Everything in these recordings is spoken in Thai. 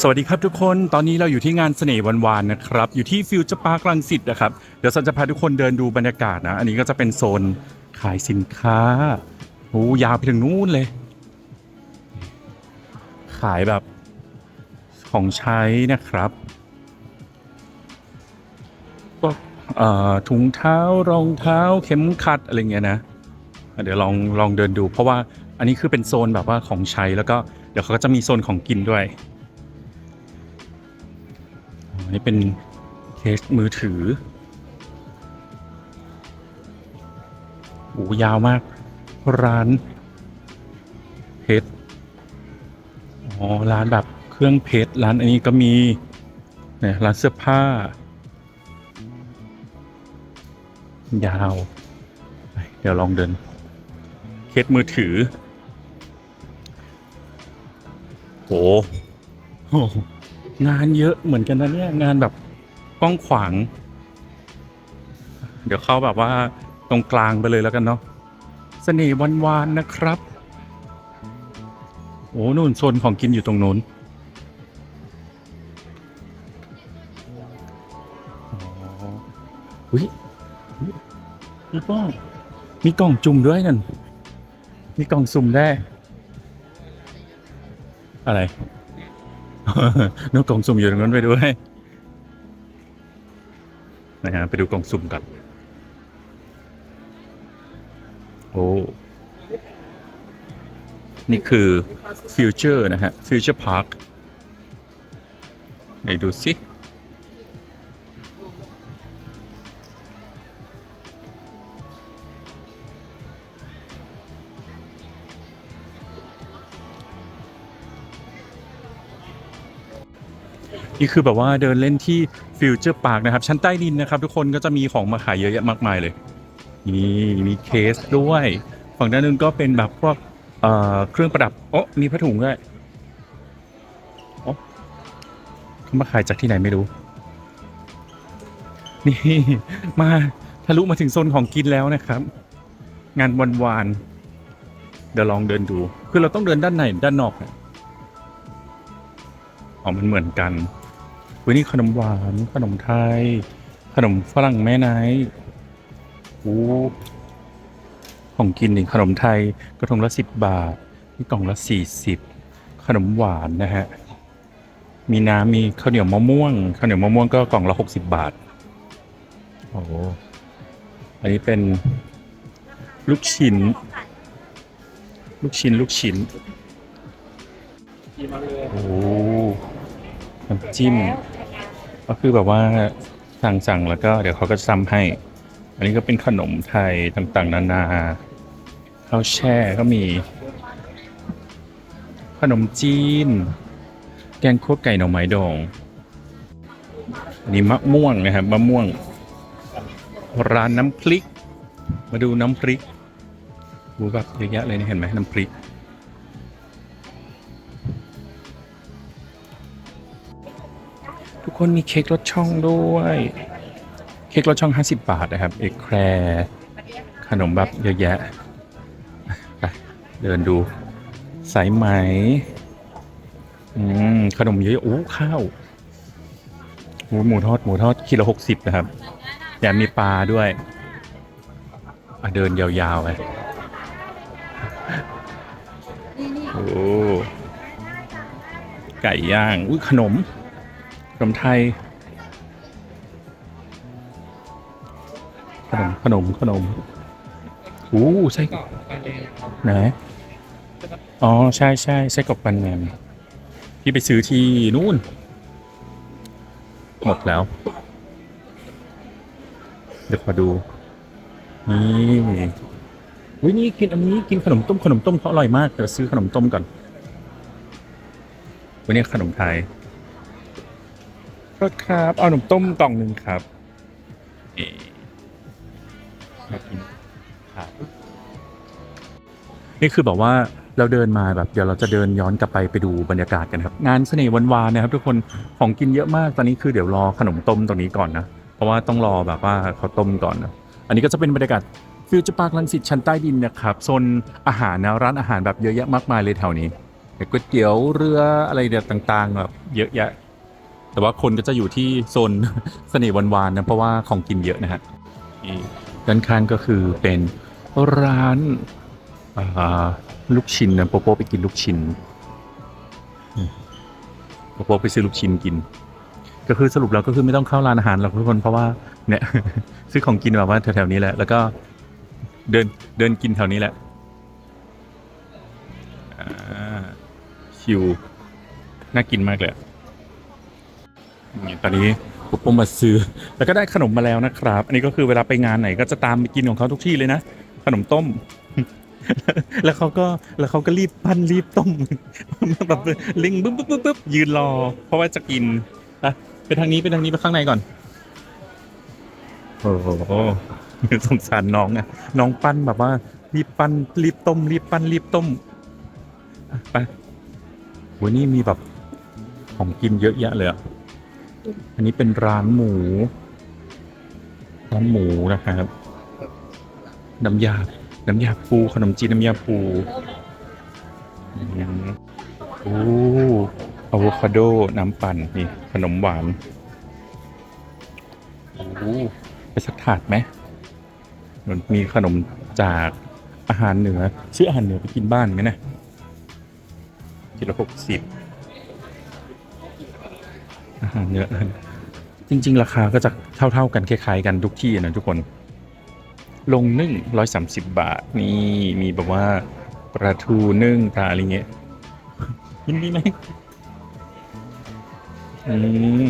สวัสดีครับทุกคนตอนนี้เราอยู่ที่งานเสน่ห์วันวานนะครับ อยู่ที่ฟิวเจอร์พาร์คลังสิตนะครับ เดี๋ยวสันจะพาทุกคนเดินดูบรรยากาศนะ อันนี้ก็จะเป็นโซนขายสินค้าโอ้ยาวไปถึงนู้นเลย ขายแบบของใช้นะครับก็ถุงเท้ารองเท้าเข็มขัดอะไรเงี้ยนะ เดี๋ยวลองลองเดินดู เพราะว่าอันนี้คือเป็นโซนแบบว่าของใช้แล้วก็เดี๋ยวเขาก็จะมีโซนของกินด้วย นี้เป็นเคสมือถือโอ้ยาวมาก ร้านเพชรอ๋อ ร้านแบบเครื่องเพชรร้านอันนี้ก็มีเนี่ยร้านเสื้อผ้า ยาว เดี๋ยวลองเดิน เคสมือถือ โห งานเยอะเหมือนกันนะเนี่ยงานแบบกว้างขวาง เดี๋ยวเข้าแบบว่าตรงกลางไปเลยแล้วกันเนาะเสน่ห์วันวานๆนะครับ โอ้นู่นโซนของกินอยู่ตรงนู้นอุ้ยพี่ป้องมีกล่องจุ่มด้วยนั่น มีกล่องสุ่มได้ อะไร นกกล่องสุ่มอยู่ตรงนั้นไปด้วยนะฮะไปดูกล่องสุ่มกัน โอ้ นี่คือฟิวเจอร์นะฮะฟิวเจอร์พาร์คไหนดูสิ นี่คือแบบว่าเดินเล่นที่ฟิวเจอร์พาร์คนะครับ ชั้นใต้ดินนะครับ ทุกคนก็จะมีของมาขายเยอะแยะมากมายเลย นี่มีเคสด้วย ฝั่งด้านนึงก็เป็นแบบพวกเอ่อเครื่องประดับโอ้มีผ้าถุงด้วยโอ้เขามาขายจากที่ไหนไม่รู้ นี่มาทะลุมาถึงโซนของกินแล้วนะครับ งานวันวานเดี๋ยวลองเดินดู คือเราต้องเดินด้านในด้านนอกอะ อ๋อมันเหมือนกันวันนี้ขนมหวานขนมไทย ขนมฝรั่งแม่ไนท์โอ้ของกินนี่ขนมไทยกระทงละสิบบาทนี่กล่องละสี่สิบขนมหวานนะฮะ มีน้ำมีข้าวเหนียวมะม่วงข้าวเหนียวมะม่วงก็กล่องละหกสิบบาทโอ้โหอันนี้เป็นลูกชิ้น ลูกชิ้น ลูกชิ้นโอ้ น้ำจิ้ม ก็คือแบบว่าสั่งสั่งแล้วก็เดี๋ยวเขาก็ซ้ำให้ อันนี้ก็เป็นขนมไทยต่างๆ นานาข้าวแช่ก็มี ขนมจีน แกงคั่วไก่หน่อไม้ดองอันนี้มะม่วงนะครับมะม่วง ร้านน้ำพริก มาดูน้ำพริกดูแบบเยอะแยะเลยนี่เห็นไหมน้ำพริก คนมีเค้กรสช่องด้วย เค้กรสช่อง 50 บาทนะครับ เอกแครขนมแบบเยอะแยะไปเดินดู สายไหม อืม ขนมเยอะๆโอ้ข้าวโอ้หมูทอดหมูทอดคิโลหกสิบนะครับแถมมีปลาด้วย เดินยาวๆไปโอ้ไก่ย่าง อุ้ยขนม ขนมไทย ขนม ขนม ขนมโอ้ไส้กรอกไหนอ๋อ ใช่ใช่ไส้กรอกปันแมนที่ไปซื้อที่นู่น หมดแล้ว เดี๋ยวขอดู นี่วินี่กินอันนี้กินขนมต้มขนมต้มเขาอร่อยมากเดี๋ยวซื้อขนมต้มก่อนวันนี้ขนมไทย ก็ครับ เอาขนมต้มกล่องหนึ่งครับเอ่มากินครับนี่คือแบบว่าเราเดินมาแบบเดี๋ยวเราจะเดินย้อนกลับไปไปดูบรรยากาศกันครับ งานเสน่ห์วันวานนะครับ ทุกคนของกินเยอะมากตอนนี้คือเดี๋ยวรอขนมต้มตรงนี้ก่อนนะ เพราะว่าต้องรอแบบว่าเขาต้มก่อนนะอันนี้ก็จะเป็นบรรยากาศฟิวเจอร์พาร์คลังสิตชั้นใต้ดินนะครับโซนอาหารนะร้านอาหารแบบเยอะแยะมากมายเลยแถวนี้ก๋วยเตี๋ยวเรืออะไรเดี๋ยวต่างๆแบบเยอะแยะ แต่ว่าคนก็จะอยู่ที่โซนเสน่ห์วานๆนะเพราะว่าของกินเยอะนะฮะด้านข้างก็คือเป็นร้านาลูกชิ้นนะโปโป้ไปกินลูกชิ้นโปโป้ไปซื้อลูกชิ้นกิน ก็คือสรุปแล้วก็คือไม่ต้องเข้าร้านอาหารหรอกทุกคนเพราะว่าเนี่ยซื้อของกินแบบว่าแถวๆนี้แหละ แล้วก็เดินเดินกินแถวนี้แหละอ่าชิวน่ากินมากเลย ตอนนี้ปุ๊บปุ๊บมาซื้อ แล้วก็ได้ขนมมาแล้วนะครับ อันนี้ก็คือเวลาไปงานไหนก็จะตามไปกินของเขาทุกที่เลยนะ ขนมต้ม แล้วเขาก็แล้วเขาก็รีบปั้นรีบต้มแบบลิงบึ๊บบึ๊บบึ๊บยืนรอ เพราะว่าจะกินอะไปทางนี้ไปทางนี้ไปข้างในก่อน โอ้โหสงสารน้องอะ น้องปั้นแบบว่า รีบปั้นรีบต้ม รีบปั้นรีบต้มไปวันนี้มีแบบของกินเยอะแยะเลยอะ อันนี้เป็นร้านหมู ร้านหมูนะครับ น้ำยา น้ำยาปูขนมจีนน้ำยาปูอืมโอ้อะโวคาโด น้ำปั่นนี่ ขนมหวานโอ้ไปสักถาดไหมมันมีขนมจากอาหารเหนือซื้ออาหารเหนือไปกินบ้านกันนะกิโลหกสิบ อาหารเหนือจริง ๆ ราคาก็จะเท่า ๆ กันคล้ายๆกันทุกที่นะทุกคน ลงนึ่งร้อยสามสิบบาท นี่มีแบบว่าปลาทูนึ่งปลาอะไรเงี้ยยินดีไหมอืม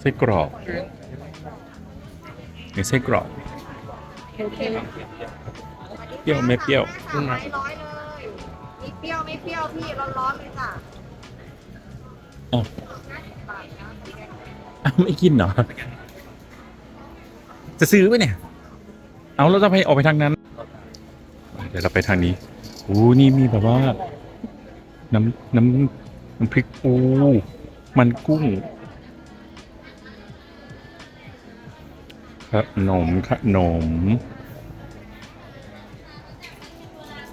ไส้กรอกหรือไส้กรอกเปรี้ยวไม่เปรี้ยวสามไม้ร้อยเลยมีเปรี้ยวไม่เปรี้ยวพี่ร้อนๆเลยจ้ะ อ้าวอ้าไม่กินเหรอ จะซื้อไหมเนี่ย เอาเราจะไปออกไปทางนั้น เดี๋ยวเราไปทางนี้โอ้นี่มีแบบว่า น้ำน้ำน้ำพริกปูมันกุ้งขนมขนม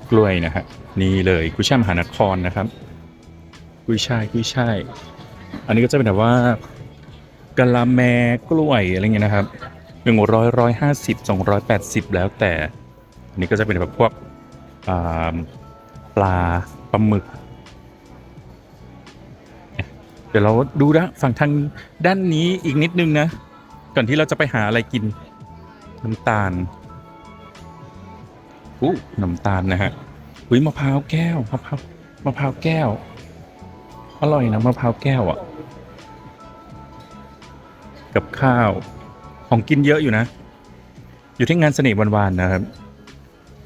กล้วยนะฮะนี่เลยกุ้ยช่ายมหานครนะครับ กุ้ยช่ายกุ้ยช่าย อันนี้ก็จะเป็นแบบว่ากะละแมกล้วยอะไรเงี้ยนะครับหนึ่งร้อยร้อยห้าสิบสองร้อยแปดสิบแล้วแต่ อันนี้ก็จะเป็นแบบพวกปลาปลาหมึก เดี๋ยวเราดูนะฝั่งทางด้านนี้อีกนิดนึงนะ ก่อนที่เราจะไปหาอะไรกินน้ำตาลอู้น้ำตาลนะฮะอุ้ยมะพร้าวแก้วมะพร้าวมะพร้าวแก้ว อร่อยนะมะพร้าวแก้วอะ กับข้าว ของกินเยอะอยู่นะ อยู่ที่งานเสน่ห์วันๆนะครับ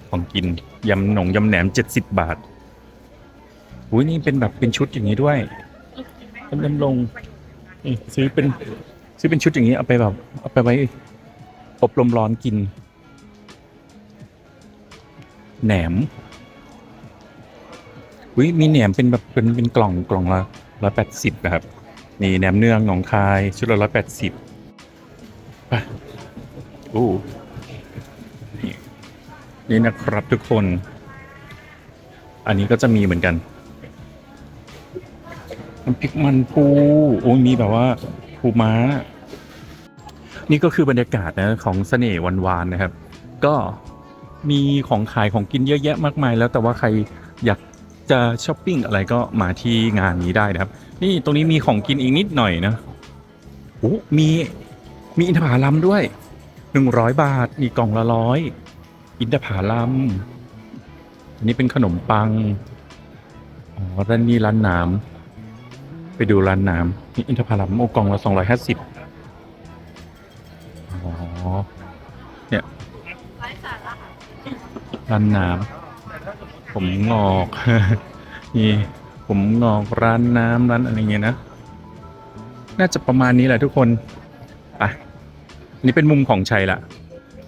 ของกินยำหนงยำแหนมเจ็ดสิบบาทอุ้ยนี่เป็นแบบเป็นชุดอย่างนี้ด้วยเป็นดำลงซื้อเป็นซื้อเป็นชุดอย่างนี้เอาไปแบบเอาไปไว้อบลมร้อนกิน แหนมอุ้ยมีแหนมเป็นแบบเป็นเป็นกล่องกล่องละร้อยแปดสิบนะครับ นี่แหนมเนืองหนองคายชุดละร้อยแปดสิบไปอู้นี่นะครับทุกคน อันนี้ก็จะมีเหมือนกันน้ำพริกมันปูโอ้ยมีแบบว่าปูม้า นี่ก็คือบรรยากาศนะของเสน่ห์วันวานนะครับ ก็มีของขายของกินเยอะแยะมากมายแล้วแต่ว่าใครอยาก จะช้อปปิ้งอะไรก็มาที่งานนี้ได้นะครับ นี่ตรงนี้มีของกินอีกนิดหน่อยนะโอ้มีมีอินทผลัมด้วยหนึ่งร้อยบาท มีกล่องละร้อยอินทผลัมอันนี้เป็นขนมปังอ๋อร้านนี้ร้านน้ำไปดูร้านน้ำนี่อินทผลัมโอกล่องละสองร้อยห้าสิบอ๋อเนี่ยร้านน้ำ ผมงอกนี่ผมงอกร้านน้ำร้านอะไรเงี้ยนะ น่าจะประมาณนี้แหละทุกคนไปอันนี่เป็นมุมของชัยละ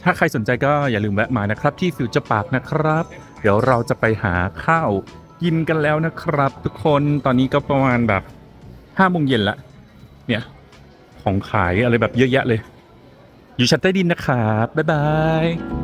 ถ้าใครสนใจก็อย่าลืมแวะมานะครับ ที่ฟิวเจอร์ปาร์คนะครับ เดี๋ยวเราจะไปหาข้าวกินกันแล้วนะครับ ทุกคนตอนนี้ก็ประมาณแบบห้าโมงเย็นละเนี่ย ของขายอะไรแบบเยอะแยะเลย อยู่ชั้นใต้ดินนะครับ บ๊ายบาย